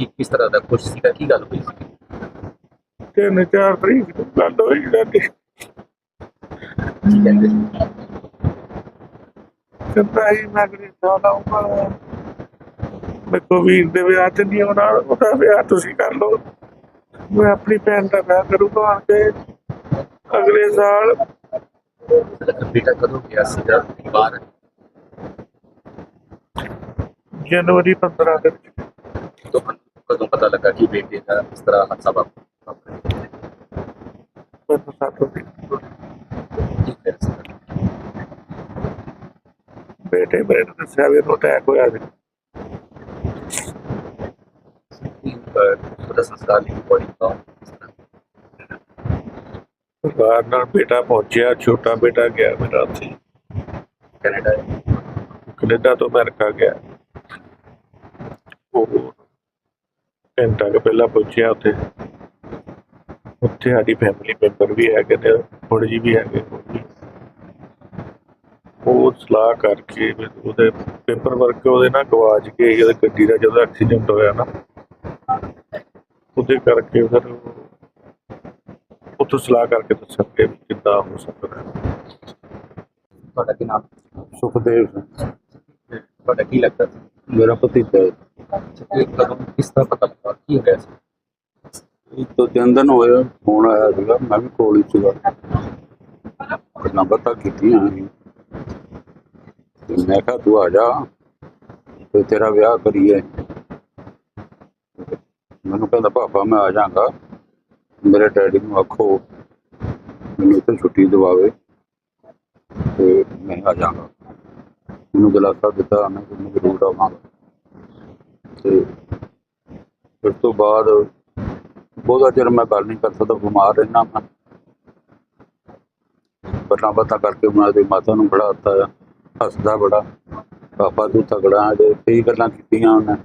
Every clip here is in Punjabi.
ਕੀ ਕਿਸ ਤਰ੍ਹਾਂ ਦਾ ਖੁਸ਼ ਸੀਗਾ? ਕੀ ਗੱਲ ਹੋਈ ਸੀ? ਤਿੰਨ ਚਾਰ ਤਰੀਕ ਨੂੰ ਗੱਲ ਹੋਈ ਸਾਡੀ ਕੀ ਕਹਿੰਦੇ ਸੀ? ਕਹਿੰਦਾ ਸੀ ਮੈਂ ਕੈਨੇਡਾ ਲਾਉਂਗਾ ਮੈਂ ਕੋ ਵੀਰ ਦੇ ਵਿਆਹ ਤੇ ਨਹੀਂ ਆਉਣਾ ਉਹਦਾ ਵਿਆਹ ਤੁਸੀਂ ਕਰ ਲਓ। ਮੈਂ ਆਪਣੀ ਭੈਣ ਦਾ ਵਿਆਹ ਕਰੂੰਗਾ ਆਣ ਕੇ ਅਗਲੇ ਸਾਲ। ਬੇਟਾ ਕਦੋਂ ਗਿਆ ਸੀਗਾ? ਬਾਹਰ ਜਨਵਰੀ 15 ਦੇ ਵਿੱਚ। ਪਤਾ ਲੱਗਾ ਕਿ ਬੇਟੇ ਦਾ ਇਸ ਤਰ੍ਹਾਂ ਹਾਦਸਾ ਵਾਪਰਿਆ। ਬੇਟੇ ਮੇਰੇ ਨੂੰ ਦੱਸਿਆ ਵੀ ਇਹਨੂੰ ਅਟੈਕ ਹੋਇਆ ਸੀ। ਉਹਦਾ ਸੰਸਕਾਰ ਲਈ ਬੋਡੀ ਦਾ ਬਾਹਰ ਨਾਲ ਬੇਟਾ ਪਹੁੰਚਿਆ ਛੋਟਾ ਬੇਟਾ ਗਿਆ ਮੇਰਾ ਉੱਥੇ। ਕੈਨੇਡਾ। ਕੈਨੇਡਾ ਤੋਂ ਅਮਰੀਕਾ ਗਿਆ। ਉਹ ਘੰਟਾ ਕੁ ਪਹਿਲਾਂ ਪਹੁੰਚਿਆ ਉੱਥੇ ਉੱਥੇ ਸਾਡੀ ਫੈਮਿਲੀ ਮੈਂਬਰ ਵੀ ਹੈਗੇ ਤੇ ਥੋੜੇ ਜੀ ਵੀ ਹੈਗੇ। ਉਹ ਸਲਾਹ ਕਰਕੇ ਉਹਦੇ ਪੇਪਰ ਵਰਕ ਉਹਦੇ ਨਾਲ ਗਵਾਚ ਕੇ ਉਹਦੇ ਗੱਡੀ ਦਾ ਜਦੋਂ ਐਕਸੀਡੈਂਟ ਹੋਇਆ ਨਾ ਉਹਦੇ ਕਰਕੇ ਫਿਰ ਉਹ- ਉੱਥੋਂ ਸਲਾਹ ਕਰਕੇ ਦੱਸਣਗੇ ਵੀ ਕਿੱਦਾਂ ਹੋ ਸਕਦਾ ਹੈ। ਤੁਹਾਡਾ ਕੀ ਨਾਮ ਸੁਖਦੇਵ ਸਿੰਘ ਤੁਹਾਡਾ ਕੀ ਲੱਗਦਾ ਮੇਰਾ ਭਤੀਜਾ ਹੈ। ਇਹ ਕਦੋਂ ਕਿਸ ਤਰ੍ਹਾਂ ਪਤਾ ਲੱਗਾ? ਕੀ ਹੋਇਆ ਸੀ? ਇਹ ਤੋਂ ਤਿੰਨ ਦਿਨ ਹੋਏ ਫੋਨ ਆਇਆ ਸੀਗਾ, ਮੈਂ ਵੀ ਕੋਲ ਹੀ ਸੀਗਾ। ਗੱਲਾਂ ਬਾਤਾਂ ਕੀਤੀਆਂ ਅਸੀਂ। ਤੇ ਮੈਂ ਕਿਹਾ, ਤੂੰ ਆ ਜਾ, ਤੇ ਤੇਰਾ ਵਿਆਹ ਕਰੀਏ। ਮੈਨੂੰ ਕਹਿੰਦਾ, ਪਾਪਾ, ਮੈਂ ਆ ਜਾਗਾ। ਮੇਰੇ ਡੈਡੀ ਨੂੰ ਆਖੋ, ਮੈਨੂੰ ਇੱਥੇ ਛੁੱਟੀ ਦਿਵਾਵੇ, ਤੇ ਮੈਂ ਆ ਜਾਗਾ। ਮੈਨੂੰ ਦਿਲਾਸਾ ਦਿੱਤਾ, ਮੈਂ ਕਿ ਮੈਂ ਜ਼ਰੂਰ ਆਵਾਂਗਾ। ਤੇ ਫਿਰ ਤੋਂ ਬਾਅਦ ਬਹੁਤਾ ਚਿਰ ਮੈਂ ਗੱਲ ਨਹੀਂ ਕਰ ਸਕਦਾ, ਬਿਮਾਰ ਰਹਿਣਾ ਮੈਂ। ਬੱਲਾਂ ਬਾਤਾਂ ਕਰਕੇ ਮੈਂ ਤੇ ਮਾਤਾ ਨੂੰ ਬੜਾ ਹੱਸਦਾ ਹੱਸਦਾ ਬੜਾ, ਪਾਪਾ ਤੂੰ ਤਗੜਾ ਹੈ ਕਈ ਗੱਲਾਂ ਕੀਤੀਆਂ ਉਹਨੇ।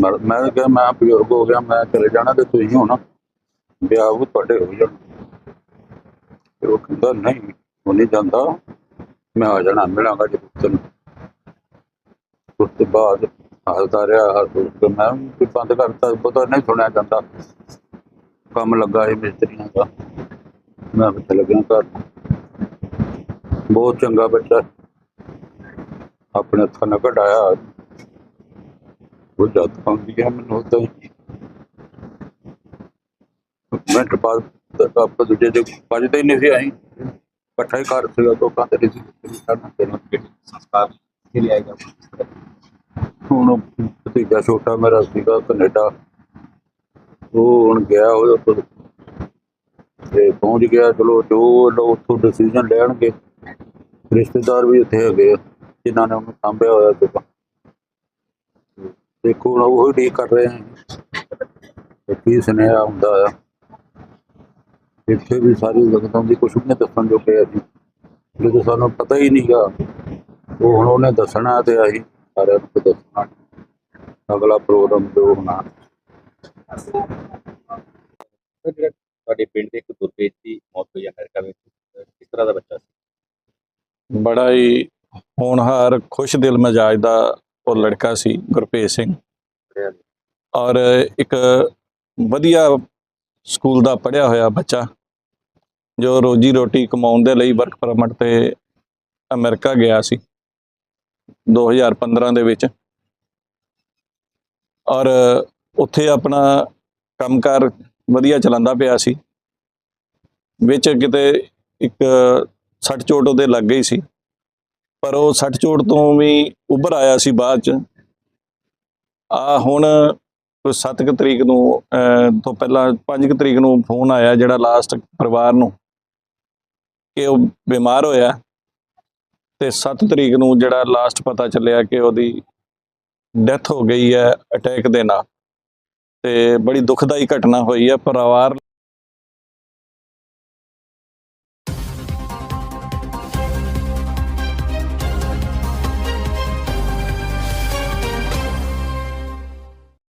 ਮੈਂ ਕਿਹਾ, ਮੈਂ ਬਜ਼ੁਰਗ ਹੋ ਗਿਆ, ਮੈਂ ਚਲੇ ਜਾਣਾ ਤੇ ਤੁਸੀਂ ਹੋਣਾ ਵਿਆਹ ਉਹ ਤੁਹਾਡੇ ਹੋ ਜਾਣ। ਤੇ ਉਹ ਕਹਿੰਦਾ, ਨਹੀਂ, ਉਹ ਨਹੀਂ ਜਾਂਦਾ, ਮੈਂ ਆ ਜਾਣਾ, ਮਿਲਾਂਗਾ ਜੇ ਤੈਨੂੰ ਉਸ ਤੋਂ ਬਾਅਦ ਹੱਸਦਾ ਰਿਹਾ ਹੱਸ ਕੇ ਮੈਂ ਵੀ ਬੰਦ ਕਰਤਾ, ਪਤਾ ਨਹੀਂ ਸੁਣਿਆ ਜਾਂਦਾ। ਕੰਮ ਲੱਗਾ ਸੀ ਮਿਸਤਰੀਆਂ ਦਾ। ਮੈਂ ਵੀ ਚਲ ਘਰ। ਬਹੁਤ ਚੰਗਾ ਬੱਚਾ। ਆਪਣੇ ਹੱਥਾਂ ਨਾਲ ਕਢਾਇਆ। ਉਹ ਜਦ ਆਉਂਦੀ ਹੈ ਮੈਨੂੰ ਉਦਾਂ ਹੀ। ਮਿੰਟ ਬਾਅਦ ਆਪਾਂ ਦੂਜੇ ਦੇ ਵੱਜਦੇ ਹੀ ਨਹੀਂ ਸੀ ਅਸੀਂ। ਇਕੱਠਾ ਹੀ ਘਰ ਸੀਗਾ, ਲੋਕਾਂ ਕੰਧ ਨਹੀਂ ਕਰਨਾ ਤੇਰਾ ਸੰਸਕਾਰ ਕੇ ਲਈ ਆਏਗਾ ਹੁਣ ਭਤੀਜਾ ਛੋਟਾ ਮੇਰਾ ਸੀਗਾ ਕੈਨੇਡਾ ਉਹ ਹੁਣ ਗਿਆ ਉਹ ਉੱਥੋਂ ਤੇ ਪਹੁੰਚ ਗਿਆ ਚਲੋ ਜੋ ਲੋਕ ਉੱਥੋਂ ਡਿਸੀਜਨ ਲੈਣਗੇ। ਰਿਸ਼ਤੇਦਾਰ ਵੀ ਉੱਥੇ ਹੈਗੇ ਆ, ਜਿਨ੍ਹਾਂ ਨੇ ਉਹਨੂੰ ਸਾਂਭਿਆ ਹੋਇਆ ਸੀਗਾ। ਦੇਖੋ ਹੁਣ ਉਹ ਡੀਕ ਕਰ ਰਹੇ ਆ। ਕੀ ਸੁਨੇਹਾ ਹੁੰਦਾ ਆ। ਇੱਥੇ ਵੀ ਸਾਰੀ ਜਗਤਾਂ ਦੀ ਕੁਛ ਵੀ ਨਹੀਂ ਦੱਸਣ ਜੋਗੇ ਅਸੀਂ। ਜਦੋਂ ਸਾਨੂੰ ਪਤਾ ਹੀ ਨਹੀਂਗਾ ਉਹ ਹੁਣ ਉਹਨੇ ਦੱਸਣਾ ਤੇ ਅਸੀਂ ਸਾਰਿਆਂ ਨੂੰ ਦੱਸਣਾ ਅਗਲਾ ਪ੍ਰੋਗਰਾਮ ਜੋ ਹੋਣਾ। ਜਿਹੜਾ ਤੁਹਾਡੇ ਪਿੰਡ ਦੇ ਇੱਕ ਦੁਰਪੇਜ ਦੀ ਮੌਤ ਹੋਈ ਅਮਰੀਕਾ ਵਿੱਚ ਕਿਸ ਤਰ੍ਹਾਂ ਦਾ ਬੱਚਾ ਸੀ? ਬੜਾ ਹੀ ਹੋਣਹਾਰ ਖੁਸ਼ ਦਿਲ ਮਜਾਜ ਦਾ ਉਹ ਲੜਕਾ ਸੀ ਗੁਰਪ੍ਰੀਤ ਸਿੰਘ। ਔਰ ਇੱਕ ਵਧੀਆ ਸਕੂਲ ਦਾ ਪੜ੍ਹਿਆ ਹੋਇਆ ਬੱਚਾ ਜੋ ਰੋਜੀ ਰੋਟੀ ਕਮਾਉਣ ਦੇ ਲਈ ਵਰਕ ਪਰਮਿਟ ਤੇ ਅਮਰੀਕਾ ਗਿਆ ਸੀ। 2015 ਦੇ ਵਿੱਚ। ਔਰ ਉੱਥੇ ਆਪਣਾ ਕੰਮਕਾਰ ਵਧੀਆ ਚਲਾਉਂਦਾ ਪਿਆ ਸੀ। ਵਿੱਚ ਕਿਤੇ ਇੱਕ ਸੱਟ ਚੋਟ ਉਹਦੇ ਲੱਗ ਗਈ ਸੀ। ਪਰ ਉਹ ਸੱਟ ਚੋਟ ਤੋਂ ਵੀ ਉੱਭਰ ਆਇਆ ਸੀ ਬਾਅਦ ਚ। ਆ ਹੁਣ ਕੋਈ 7 ਕੁ ਤਰੀਕ ਨੂੰ ਤੋਂ ਪਹਿਲਾਂ 5 ਕੁ ਤਰੀਕ ਨੂੰ ਫੋਨ ਆਇਆ ਜਿਹੜਾ ਲਾਸਟ ਪਰਿਵਾਰ ਨੂੰ ਕਿ ਉਹ ਬਿਮਾਰ ਹੋਇਆ। ਤੇ 7 ਤਰੀਕ ਨੂੰ ਜਿਹੜਾ ਲਾਸਟ ਪਤਾ ਚੱਲਿਆ ਕਿ ਉਹਦੀ ਡੈਥ ਹੋ ਗਈ ਹੈ ਅਟੈਕ ਦੇ ਨਾਲ। ਤੇ ਬੜੀ ਦੁਖਦਾਈ ਘਟਨਾ ਹੋਈ ਹੈ, ਪਰਿਵਾਰ